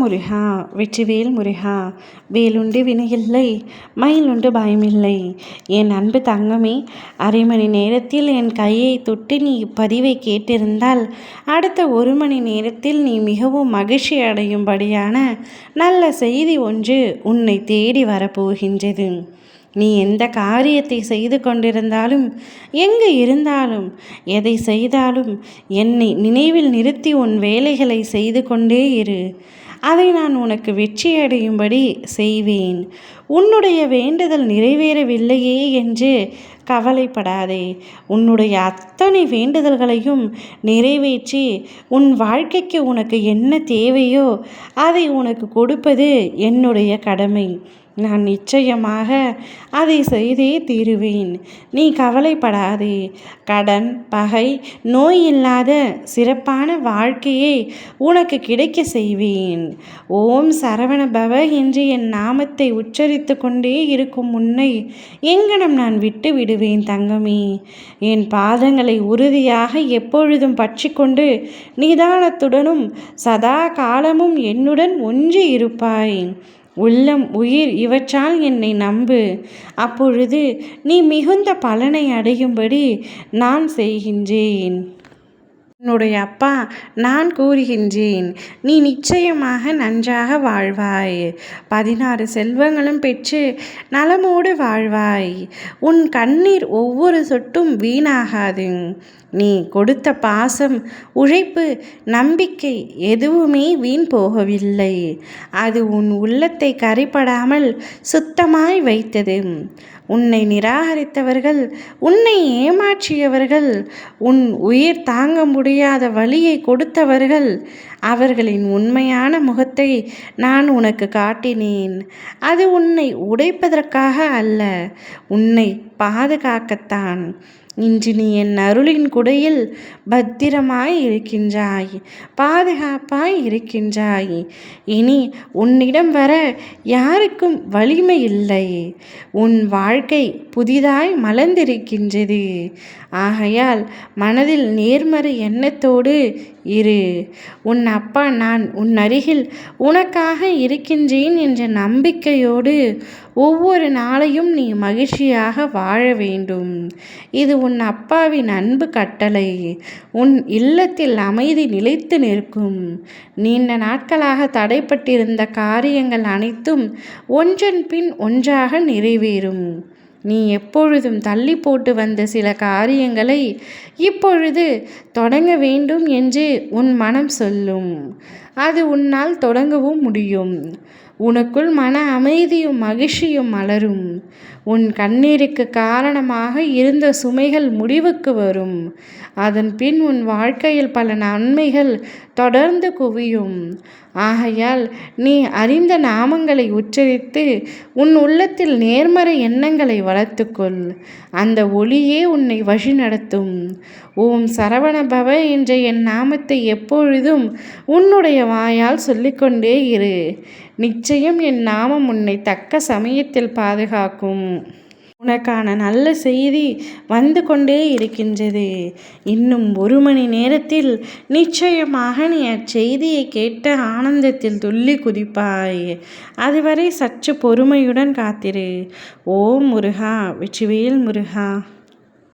முருகா வெற்றிவேல் முருகா வேலுண்டு வினையில்லை மயிலுண்டு பயமில்லை. என் அன்பு தங்கமே அரை மணி நேரத்தில் என் கையை தொட்டு நீ இப்பதிவை கேட்டிருந்தால் அடுத்த ஒரு மணி நேரத்தில் நீ மிகவும் மகிழ்ச்சி அடையும்படியான நல்ல செய்தி ஒன்று உன்னை தேடி வரப்போகின்றது. நீ எந்த காரியத்தை செய்து கொண்டிருந்தாலும் எங்கு இருந்தாலும் எதை செய்தாலும் என்னை நினைவில் நிறுத்தி உன் வேலைகளை செய்து கொண்டே இரு. அதை நான் உனக்கு வெற்றியடையும்படி செய்வேன். உன்னுடைய வேண்டுதல் நிறைவேறவில்லையே என்று கவலைப்படாதே. உன்னுடைய அத்தனை வேண்டுதல்களையும் நிறைவேற்றி உன் வாழ்க்கைக்கு உனக்கு என்ன தேவையோ அதை உனக்கு கொடுப்பது என்னுடைய கடமை. நான் நிச்சயமாக அதை செய்தே தீருவேன். நீ கவலைப்படாதே. கடன் பகை நோய் இல்லாத சிறப்பான வாழ்க்கையை உனக்கு கிடைக்க செய்வேன். ஓம் சரவண பவ என்று என் நாமத்தை உச்சரித்து கொண்டே இருக்கும் முன்னை எங்கனம் நான் விட்டு விடுவேன் தங்கமே. என் பாதங்களை உறுதியாக எப்பொழுதும் பற்றி கொண்டு நிதானத்துடனும் சதா காலமும் என்னுடன் ஒன்று இருப்பாய். உள்ளம் உயிர் இவற்றால் என்னை நம்பு. அப்பொழுது நீ மிகுந்த பலனை அடையும்படி நான் செய்கின்றேன். உன்னுடைய அப்பா நான் கூறுகின்றேன். நீ நிச்சயமாக நன்றாக வாழ்வாய். பதினாறு செல்வங்களும் பெற்று நலமோடு வாழ்வாய். உன் கண்ணீர் ஒவ்வொரு சொட்டும் வீணாகாது. நீ கொடுத்த பாசம் உழைப்பு நம்பிக்கை எதுவுமே வீண் போகவில்லை. அது உன் உள்ளத்தை கரைப்படாமல் சுத்தமாய் வைத்தது. உன்னை நிராகரித்தவர்கள் உன்னை ஏமாற்றியவர்கள் உன் உயிர் தாங்க முடியும் புரியாத வழியை கொடுத்தவர்கள் அவர்களின் உண்மையான முகத்தை நான் உனக்கு காட்டினேன். அது உன்னை உடைப்பதற்காக அல்ல உன்னை பாதுகாக்கத்தான். இன்று நீ என் அருளின் குடையில் பத்திரமாய் இருக்கின்றாய் பாதுகாப்பாய் இருக்கின்றாய். இனி உன்னிடம் வர யாருக்கும் வலிமை இல்லை. உன் வாழ்க்கை புதிதாய் மலர்ந்திருக்கின்றது. ஆகையால் மனதில் நேர்மறை எண்ணத்தோடு இரு. உன் அப்பா நான் உன் அருகில் உனக்காக இருக்கின்றேன் என்ற நம்பிக்கையோடு ஒவ்வொரு நாளையும் நீ மகிழ்ச்சியாக வாழ வேண்டும். இது உன் அப்பாவின் அன்பு கட்டளை. உன் இல்லத்தில் அமைதி நிலைத்து நிற்கும். நீண்ட நாட்களாக தடைப்பட்டிருந்த காரியங்கள் அனைத்தும் ஒன்றன் பின் ஒன்றாக நிறைவேறும். நீ எப்பொழுதும் தள்ளி போட்டு வந்த சில காரியங்களை இப்பொழுது தொடங்க வேண்டும் என்று உன் மனம் சொல்லும். அது உன்னால் தொடங்கவும் முடியும். உனக்குள் மன அமைதியும் மகிழ்ச்சியும் மலரும். உன் கண்ணீருக்கு காரணமாக இருந்த சுமைகள் முடிவுக்கு வரும். அதன் பின் உன் வாழ்க்கையில் பல நன்மைகள் தொடர்ந்து குவியும். ஆகையால் நீ அறிந்த நாமங்களை உச்சரித்து உன் உள்ளத்தில் நேர்மறை எண்ணங்களை வளர்த்துக்கொள். அந்த ஒளியே உன்னை வழி நடத்தும். ஓம் சரவண பவ என்ற என் நாமத்தை எப்பொழுதும் உன்னுடைய வாயால் சொல்லிக்கொண்டே இரு. நிச்சயம் என் நாமம் உன்னை தக்க சமயத்தில் பாதுகாக்கும். உனக்கான நல்ல செய்தி வந்து கொண்டே இருக்கின்றது. இன்னும் ஒரு மணி நேரத்தில் நிச்சயமாக நீ அச்செய்தியை கேட்ட ஆனந்தத்தில் துள்ளி குதிப்பாய். அதுவரை சற்று பொறுமையுடன் காத்திரு. ஓம் முருகா வெற்றிவேல் முருகா.